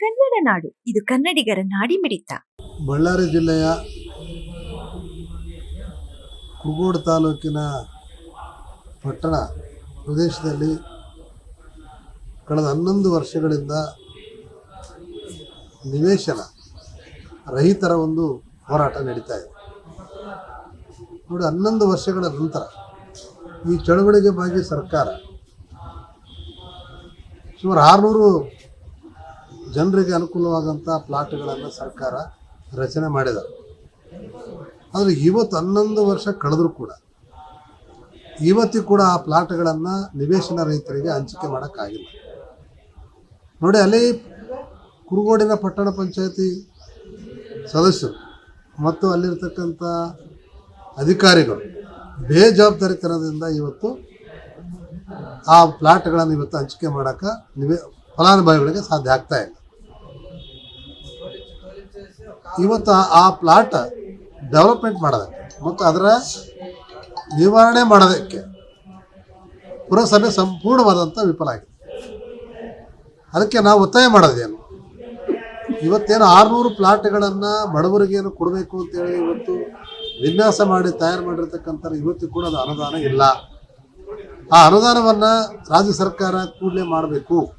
ಕನ್ನಡ ನಾಡು. ಇದು ಕನ್ನಡಿಗರ ನಾಡಿ ಮಿಡಿತ. ಬಳ್ಳಾರಿ ಜಿಲ್ಲೆಯ ಕುಗೋಡು ತಾಲೂಕಿನ ಪಟ್ಟಣ ಪ್ರದೇಶದಲ್ಲಿ ಕಳೆದ ಹನ್ನೊಂದು ವರ್ಷಗಳಿಂದ ನಿವೇಶನ ರಹಿತರ ಒಂದು ಹೋರಾಟ ನಡೀತಾ ಇದೆ. ನೋಡಿ, ಹನ್ನೊಂದು ವರ್ಷಗಳ ನಂತರ ಈ ಚಳವಳಿಗೆ ಬಾಗಿ ಸರ್ಕಾರ ಸುಮಾರು ಆರುನೂರು ಜನರಿಗೆ ಅನುಕೂಲವಾದಂಥ ಪ್ಲಾಟ್ಗಳನ್ನು ಸರ್ಕಾರ ರಚನೆ ಮಾಡಿದ್ದಾರೆ ಆದರೆ ಇವತ್ತು ಹನ್ನೊಂದು ವರ್ಷ ಕಳೆದರೂ ಕೂಡ ಇವತ್ತಿಗೂ ಕೂಡ ಆ ಪ್ಲಾಟ್ಗಳನ್ನು ನಿವೇಶನ ರೈತರಿಗೆ ಹಂಚಿಕೆ ಮಾಡೋಕ್ಕಾಗಿಲ್ಲ. ನೋಡಿ, ಅಲ್ಲಿ ಕುರುಗೋಡಿನ ಪಟ್ಟಣ ಪಂಚಾಯತಿ ಸದಸ್ಯರು ಮತ್ತು ಅಲ್ಲಿರ್ತಕ್ಕಂಥ ಅಧಿಕಾರಿಗಳು ಬೇಜವಾಬ್ದಾರಿತನದಿಂದ ಇವತ್ತು ಆ ಪ್ಲಾಟ್ಗಳನ್ನು ಇವತ್ತು ಹಂಚಿಕೆ ಮಾಡೋಕ್ಕೆ ನಿವೇ ಫಲಾನುಭವಿಗಳಿಗೆ ಸಾಧ್ಯ ಆಗ್ತಾ ಇಲ್ಲ. ಇವತ್ತು ಆ- ಪ್ಲಾಟ್ ಡೆವಲಪ್ಮೆಂಟ್ ಮಾಡೋದಕ್ಕೆ ಮತ್ತು ಅದರ ನಿವಾರಣೆ ಮಾಡೋದಕ್ಕೆ ಪುರಸಭೆ ಸಂಪೂರ್ಣವಾದಂಥ ವಿಫಲ ಆಗಿದೆ. ಅದಕ್ಕೆ ನಾವು ಒತ್ತಾಯ ಮಾಡೋದೇನು? ಇವತ್ತೇನು ಆರುನೂರು ಪ್ಲಾಟ್ಗಳನ್ನು ಬಡವರಿಗೇನು ಕೊಡಬೇಕು ಅಂತೇಳಿ ಇವತ್ತು ವಿನ್ಯಾಸ ಮಾಡಿ ತಯಾರು ಮಾಡಿರ್ತಕ್ಕಂಥ ಇವತ್ತು ಕೂಡ ಅದು ಅನುದಾನ ಇಲ್ಲ. ಆ ಅನುದಾನವನ್ನು ರಾಜ್ಯ ಸರ್ಕಾರ ಕೂಡಲೇ ಮಾಡಬೇಕು.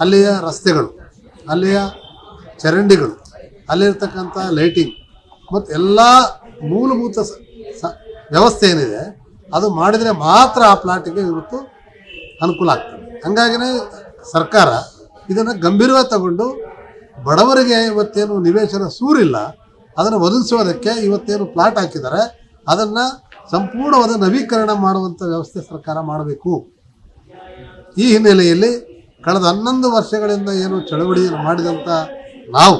ಅಲ್ಲಿಯ ರಸ್ತೆಗಳು, ಅಲ್ಲಿಯ ಚರಂಡಿಗಳು ಅಲ್ಲಿರ್ತಕ್ಕಂಥ ಲೈಟಿಂಗ್ ಮತ್ತು ಎಲ್ಲ ಮೂಲಭೂತ ವ್ಯವಸ್ಥೆ ಏನಿದೆ, ಅದು ಮಾಡಿದರೆ ಮಾತ್ರ ಆ ಪ್ಲಾಟಿಗೆ ಇವತ್ತು ಅನುಕೂಲ ಆಗ್ತದೆ. ಹಂಗಾಗಿನೇ ಸರ್ಕಾರ ಇದನ್ನು ಗಂಭೀರವಾಗಿ ತಗೊಂಡು ಬಡವರಿಗೆ ಇವತ್ತೇನು ನಿವೇಶನ ಸೂರಿಲ್ಲ, ಅದನ್ನು ಒದಗಿಸೋದಕ್ಕೆ ಇವತ್ತೇನು ಪ್ಲಾಟ್ ಹಾಕಿದ್ದಾರೆ, ಅದನ್ನು ಸಂಪೂರ್ಣವಾದ ನವೀಕರಣ ಮಾಡುವಂಥ ವ್ಯವಸ್ಥೆ ಸರ್ಕಾರ ಮಾಡಬೇಕು. ಈ ಹಿನ್ನೆಲೆಯಲ್ಲಿ ಕಳೆದ ಹನ್ನೊಂದು ವರ್ಷಗಳಿಂದ ಏನು ಚಳವಳಿಯನ್ನು ಮಾಡಿದಂಥ ನಾವು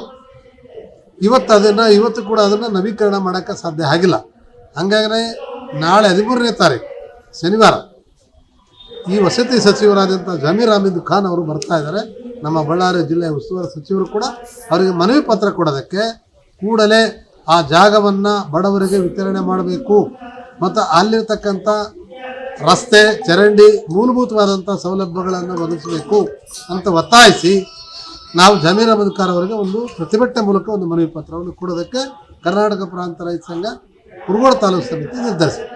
ಇವತ್ತು ಅದನ್ನು, ಇವತ್ತು ಕೂಡ ಅದನ್ನು ನವೀಕರಣ ಮಾಡೋಕ್ಕೆ ಸಾಧ್ಯ ಆಗಿಲ್ಲ. ಹಂಗಾದ್ರೆ ನಾಳೆ ಹದಿಮೂರನೇ ತಾರೀಕು, ಶನಿವಾರ ಈ ವಸತಿ ಸಚಿವರಾದಂಥ ಜಮೀರ್ ಅಹಮದ್ ಖಾನ್ ಅವರು ಬರ್ತಾ ಇದ್ದಾರೆ ನಮ್ಮ ಬಳ್ಳಾರಿ ಜಿಲ್ಲೆಯ ಉಸ್ತುವಾರಿ ಸಚಿವರು ಕೂಡ ಅವರಿಗೆ ಮನವಿ ಪತ್ರ ಕೊಡೋದಕ್ಕೆ ಕೂಡಲೇ ಆ ಜಾಗವನ್ನು ಬಡವರಿಗೆ ವಿತರಣೆ ಮಾಡಬೇಕು. ಮತ್ತು ಅಲ್ಲಿರ್ತಕ್ಕಂಥ ರಸ್ತೆ, ಚರಂಡಿ ಮೂಲಭೂತವಾದಂಥ ಸೌಲಭ್ಯಗಳನ್ನು ಒದಗಿಸಬೇಕು ಅಂತ ಒತ್ತಾಯಿಸಿ ನಾವು ಖಾನ್ ಅವರಿಗೆ ಒಂದು ಪ್ರತಿಭಟನೆ ಮೂಲಕ ಒಂದು ಮನವಿ ಪತ್ರವನ್ನು ಕೊಡೋದಕ್ಕೆ ಕರ್ನಾಟಕ ಪ್ರಾಂತ ರೈತ ಸಂಘ ಕುರುಗೋಡು ತಾಲೂಕು ಸಮಿತಿ ನಿರ್ಧರಿಸಿದೆ.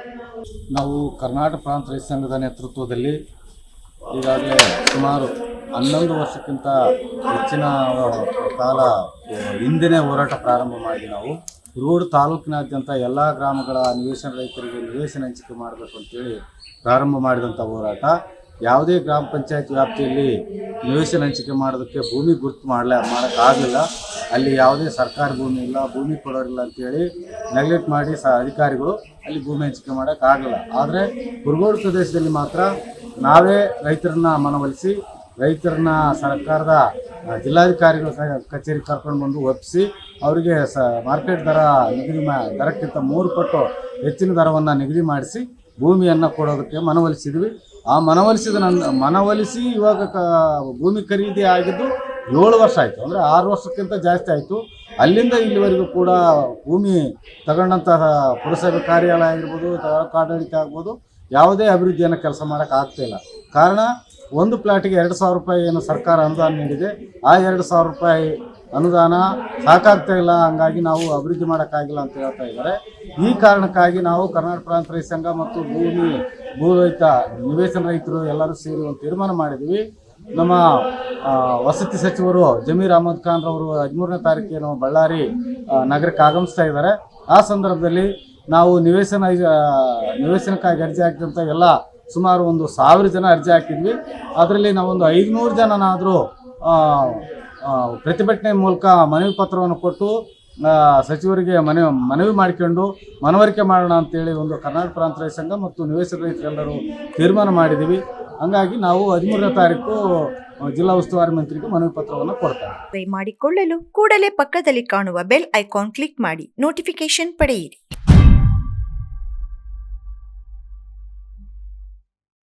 ನಾವು ಕರ್ನಾಟಕ ಪ್ರಾಂತ ರೈತ ಸಂಘದ ನೇತೃತ್ವದಲ್ಲಿ ಈಗಾಗಲೇ ಸುಮಾರು ಹನ್ನೊಂದು ವರ್ಷಕ್ಕಿಂತ ಹೆಚ್ಚಿನ ಕಾಲ ಹಿಂದಿನೇ ಹೋರಾಟ ಪ್ರಾರಂಭ ಮಾಡಿ ನಾವು ಕುರುಗೋಡು ತಾಲೂಕಿನಾದ್ಯಂತ ಎಲ್ಲ ಗ್ರಾಮಗಳ ನಿವೇಶನ ರೈತರಿಗೆ ನಿವೇಶನ ಹಂಚಿಕೆ ಮಾಡಬೇಕು ಅಂತೇಳಿ ಪ್ರಾರಂಭ ಮಾಡಿದಂಥ ಹೋರಾಟ. ಯಾವುದೇ ಗ್ರಾಮ ಪಂಚಾಯತ್ ವ್ಯಾಪ್ತಿಯಲ್ಲಿ ನಿವೇಶನ ಹಂಚಿಕೆ ಮಾಡೋದಕ್ಕೆ ಭೂಮಿ ಗುರುತು ಮಾಡಲ ಮಾಡೋಕ್ಕಾಗಲಿಲ್ಲ ಅಲ್ಲಿ ಯಾವುದೇ ಸರ್ಕಾರಿ ಭೂಮಿ ಇಲ್ಲ, ಭೂಮಿ ಕೊಡೋರಿಲ್ಲ ಅಂತೇಳಿ ನೆಗ್ಲೆಕ್ಟ್ ಮಾಡಿ ಸ ಅಧಿಕಾರಿಗಳು ಅಲ್ಲಿ ಭೂಮಿ ಹಂಚಿಕೆ ಮಾಡೋಕ್ಕಾಗಲ್ಲ. ಆದರೆ ಕುರುಗೋಡು ಪ್ರದೇಶದಲ್ಲಿ ಮಾತ್ರ ನಾವೇ ರೈತರನ್ನ ಮನವೊಲಿಸಿ, ರೈತರನ್ನ ಸರ್ಕಾರದ ಜಿಲ್ಲಾಧಿಕಾರಿಗಳ ಕಚೇರಿ ಕರ್ಕೊಂಡು ಬಂದು ಒಪ್ಪಿಸಿ, ಅವರಿಗೆ ಸ ಮಾರ್ಕೆಟ್ ದರ ನಿಗದಿ ಮಾ ದರಕ್ಕಿಂತ ಮೂರು ಪಟ್ಟು ಹೆಚ್ಚಿನ ದರವನ್ನು ನಿಗದಿ ಮಾಡಿಸಿ ಭೂಮಿಯನ್ನು ಕೊಡೋದಕ್ಕೆ ಮನವೊಲಿಸಿದ್ವಿ. ಆ ಮನವೊಲಿಸಿದ ನನ್ನ ಮನವೊಲಿಸಿ ಇವಾಗ ಕ, ಭೂಮಿ ಖರೀದಿ ಆಗಿದ್ದು ಏಳು ವರ್ಷ ಆಯಿತು. ಅಂದರೆ ಆರು ವರ್ಷಕ್ಕಿಂತ ಜಾಸ್ತಿ ಆಯಿತು. ಅಲ್ಲಿಂದ ಇಲ್ಲಿವರೆಗೂ ಕೂಡ ಭೂಮಿ ತಗೊಂಡಂತಹ ಪುರಸಭೆ ಕಾರ್ಯಾಲಯ ಆಗಿರ್ಬೋದು ಆಡಳಿತ ಆಗ್ಬೋದು, ಯಾವುದೇ ಅಭಿವೃದ್ಧಿಯನ್ನು ಕೆಲಸ ಮಾಡೋಕ್ಕೆ ಆಗ್ತಿಲ್ಲ ಕಾರಣ, ಒಂದು ಪ್ಲಾಟಿಗೆ ಎರಡು ಸಾವಿರ ರೂಪಾಯಿ ಏನು ಸರ್ಕಾರ ಅನುದಾನ ನೀಡಿದೆ. ಆ ಎರಡು ಸಾವಿರ ರೂಪಾಯಿ ಅನುದಾನ ಸಾಕಾಗ್ತಾ ಇಲ್ಲ, ಹಂಗಾಗಿ ನಾವು ಅಭಿವೃದ್ಧಿ ಮಾಡೋಕ್ಕಾಗಿಲ್ಲ ಅಂತ ಹೇಳ್ತಾ ಇದ್ದಾರೆ. ಈ ಕಾರಣಕ್ಕಾಗಿ ನಾವು ಕರ್ನಾಟಕ ಪ್ರಾಂತ ರೈತ ಸಂಘ ಮತ್ತು ಭೂಮಿ ಭೂ ರೈತ ನಿವೇಶನ ರೈತರು ಎಲ್ಲರೂ ಸೇರಿ ಒಂದು ತೀರ್ಮಾನ ಮಾಡಿದ್ವಿ. ನಮ್ಮ ವಸತಿ ಸಚಿವರು ಜಮೀರ್ ಅಹಮದ್ ಖಾನ್ ರವರು ಹದಿಮೂರನೇ ತಾರೀಕೇನು ಬಳ್ಳಾರಿ ನಗರಕ್ಕೆ ಆಗಮಿಸ್ತಾ ಇದ್ದಾರೆ. ಆ ಸಂದರ್ಭದಲ್ಲಿ ನಾವು ನಿವೇಶನ ನಿವೇಶನಕ್ಕಾಗಿ ಅರ್ಜಿ ಹಾಕಿದಂಥ ಎಲ್ಲ ಸುಮಾರು ಒಂದು ಸಾವಿರ ಜನ ಅರ್ಜಿ ಹಾಕಿದ್ವಿ. ಅದರಲ್ಲಿ ನಾವೊಂದು ಐದುನೂರು ಜನನಾದರೂ ಪ್ರತಿಭಟನೆ ಮೂಲಕ ಮನವಿ ಪತ್ರವನ್ನು ಕೊಟ್ಟು ಸಚಿವರಿಗೆ ಮನವಿ ಮನವಿ ಮಾಡಿಕೊಂಡು ಮನವರಿಕೆ ಮಾಡೋಣ ಅಂತೇಳಿ ಒಂದು ಕರ್ನಾಟಕ ಪ್ರಾಂತ ರೈತ ಸಂಘ ಮತ್ತು ನಿವೇಶ ರೈತರೆಲ್ಲರೂ ತೀರ್ಮಾನ ಮಾಡಿದ್ದೀವಿ. ಹಂಗಾಗಿ ನಾವು ಹದಿಮೂರನೇ ತಾರೀಕು ಜಿಲ್ಲಾ ಉಸ್ತುವಾರಿ ಮಂತ್ರಿಗೆ ಮನವಿ ಪತ್ರವನ್ನು ಕೊಡ್ತಾರೆ ಮಾಡಿಕೊಳ್ಳಲು ಕೂಡಲೇ ಪಕ್ಕದಲ್ಲಿ ಕಾಣುವ ಬೆಲ್ ಐಕಾನ್ ಕ್ಲಿಕ್ ಮಾಡಿ ನೋಟಿಫಿಕೇಶನ್ ಪಡೆಯಿರಿ.